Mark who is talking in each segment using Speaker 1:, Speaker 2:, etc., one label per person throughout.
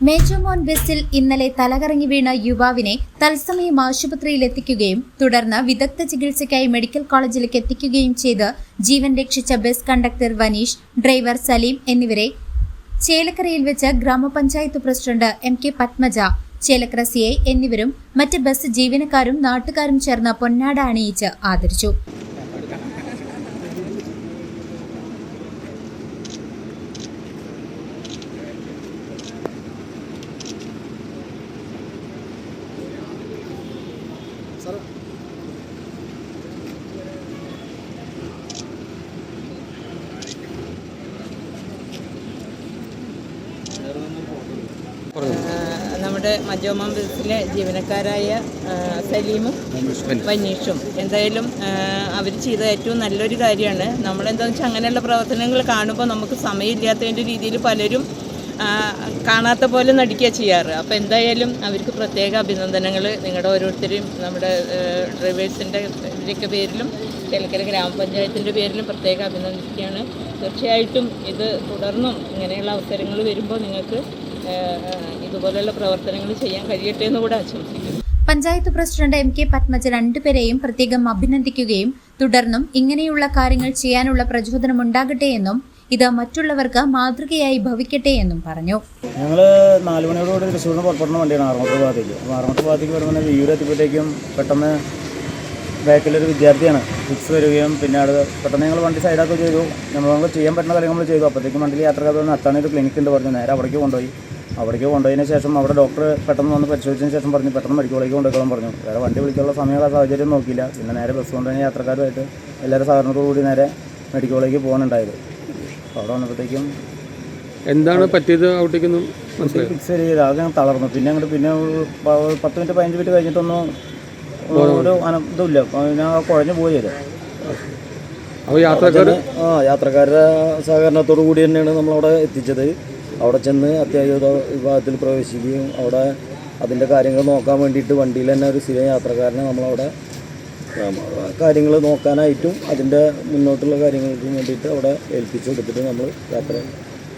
Speaker 1: മേജോമോൻ ബസ്സിൽ ഇന്നലെ തലകറങ്ങി വീണ യുവാവിനെ തത്സമയം ആശുപത്രിയിൽ എത്തിക്കുകയും തുടർന്ന് വിദഗ്ധ ചികിത്സയ്ക്കായി മെഡിക്കൽ കോളേജിലേക്ക് എത്തിക്കുകയും ചെയ്ത് ജീവൻ രക്ഷിച്ച bus conductor Vaneesh driver Saleem എന്നിവരെ ചേലക്കരയിൽ വെച്ച് ഗ്രാമപഞ്ചായത്ത് president M K Padmaja Chelakkara C I എന്നിവരും മറ്റ് ബസ് ജീവനക്കാരും നാട്ടുകാരും ചേർന്ന് പൊന്നാട അണിയിച്ച് ആദരിച്ചു.
Speaker 2: നമ്മുടെ മജോമം ബസ്സിലെ ജീവനക്കാരായ സലീമും വനീഷും എന്തായാലും അവർ ചെയ്ത ഏറ്റവും നല്ലൊരു കാര്യമാണ്. നമ്മളെന്താണെന്ന് വെച്ചാൽ അങ്ങനെയുള്ള പ്രവർത്തനങ്ങൾ കാണുമ്പോൾ നമുക്ക് സമയമില്ലാത്തതിന്റെ രീതിയിൽ പലരും കാണാത്ത പോലെ നടിക്കുക ചെയ്യാറ്. അപ്പോൾ എന്തായാലും അവർക്ക് പ്രത്യേക അഭിനന്ദനങ്ങൾ നിങ്ങളുടെ ഓരോരുത്തരെയും നമ്മുടെ ഡ്രൈവേഴ്സിന്റെ ഇതിന്റെയൊക്കെ പേരിലും ചേലക്കര ഗ്രാമപഞ്ചായത്തിന്റെ പേരിലും പ്രത്യേകം അഭിനന്ദിക്കുകയാണ്. തീർച്ചയായിട്ടും ഇത് തുടർന്നും ഇങ്ങനെയുള്ള അവസരങ്ങൾ വരുമ്പോൾ നിങ്ങൾക്ക് ഇതുപോലെയുള്ള പ്രവർത്തനങ്ങൾ ചെയ്യാൻ കഴിയട്ടെ എന്ന് കൂടെ ആശംസിക്കുന്നു.
Speaker 1: Panchayat president M K Padmaja രണ്ടുപേരെയും പ്രത്യേകം അഭിനന്ദിക്കുകയും തുടർന്നും ഇങ്ങനെയുള്ള കാര്യങ്ങൾ ചെയ്യാനുള്ള പ്രചോദനം ഉണ്ടാകട്ടെ എന്നും ഇത് മറ്റുള്ളവർക്ക് മാതൃകയായി ഭവിക്കട്ടെ എന്നും പറഞ്ഞു.
Speaker 3: ഞങ്ങൾ നാല് മണിയോടുകൂടി തൃശ്ശൂരിന് പുറപ്പെടുന്ന വണ്ടിയാണ് ആറങ്ങോട്ട് ഭാഗത്തേക്ക്. അപ്പോൾ ആറങ്ങോട്ട് ഭാഗത്തേക്ക് വരുമ്പോൾ വിയൂർ എത്തിയപ്പോഴത്തേക്കും പെട്ടെന്ന് ബാക്കിലൊരു വിദ്യാർത്ഥിയാണ്. ഫിക്സ് വരികയും പിന്നെ അത് പെട്ടെന്ന് ഞങ്ങൾ വണ്ടി സൈഡാക്കുക ചെയ്തു. നമ്മൾ ചെയ്യാൻ പറ്റുന്ന കാര്യങ്ങൾ ചെയ്തു. അപ്പോഴത്തേക്കും വണ്ടിയിൽ യാത്രക്കാർ അത്താണി ഒരു ക്ലിനിക്ക് ഉണ്ട് പറഞ്ഞു. നേരെ അവിടേക്ക് കൊണ്ടുപോയി. അവിടേക്ക് കൊണ്ടുപോയതിന് ശേഷം അവിടെ ഡോക്ടർ പെട്ടെന്ന് വന്ന് പരിശോധിച്ചതിന് ശേഷം പറഞ്ഞു പെട്ടെന്ന് മെഡിക്കോളേക്ക് കൊണ്ടുപോകാൻ പറഞ്ഞു. വേറെ വണ്ടി വിളിക്കാനുള്ള സമയമുള്ള സാഹചര്യം നോക്കിയില്ല. പിന്നെ നേരെ ബസ് കൊണ്ടുതന്നെ യാത്രക്കാരുമായിട്ട് എല്ലാവരും സഹകരണത്തോടു കൂടി നേരെ മെഡിക്കോളേക്ക് പോകാനുണ്ടായത്. അവിടെ വന്നപ്പോഴത്തേക്കും
Speaker 4: എന്താണ് പറ്റിയത് അവിടേക്കൊന്നും
Speaker 3: ഫിക്സ് ചെയ്ത് ആകെ തളർന്നു. പിന്നെ അങ്ങോട്ട് പിന്നെ പത്ത് മിനിറ്റ് പതിനഞ്ച് മിനിറ്റ് കഴിഞ്ഞിട്ടൊന്നും ഒരു ഇതുമില്ല. പിന്നെ കുഴഞ്ഞു പോയി
Speaker 4: അപ്പോൾ യാത്രക്കാർ
Speaker 5: ആ യാത്രക്കാരുടെ സഹകരണത്തോടു കൂടി തന്നെയാണ് നമ്മളവിടെ എത്തിച്ചത്. അവിടെ ചെന്ന് അത്യാഹിത വിഭാഗത്തിൽ പ്രവേശിക്കുകയും അവിടെ അതിന്റെ കാര്യങ്ങൾ നോക്കാൻ വേണ്ടിയിട്ട് വണ്ടിയിൽ തന്നെ ഒരു സ്ഥിരം യാത്രക്കാരനെ നമ്മളവിടെ കാര്യങ്ങൾ നോക്കാനായിട്ടും അതിന്റെ മുന്നോട്ടുള്ള കാര്യങ്ങൾക്കും വേണ്ടിയിട്ട് അവിടെ ഏൽപ്പിച്ചു കൊടുത്തിട്ട് നമ്മൾ യാത്ര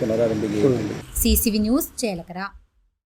Speaker 5: പുനരാരംഭിക്കുകയുണ്ട്
Speaker 1: C C V news Chelakkara.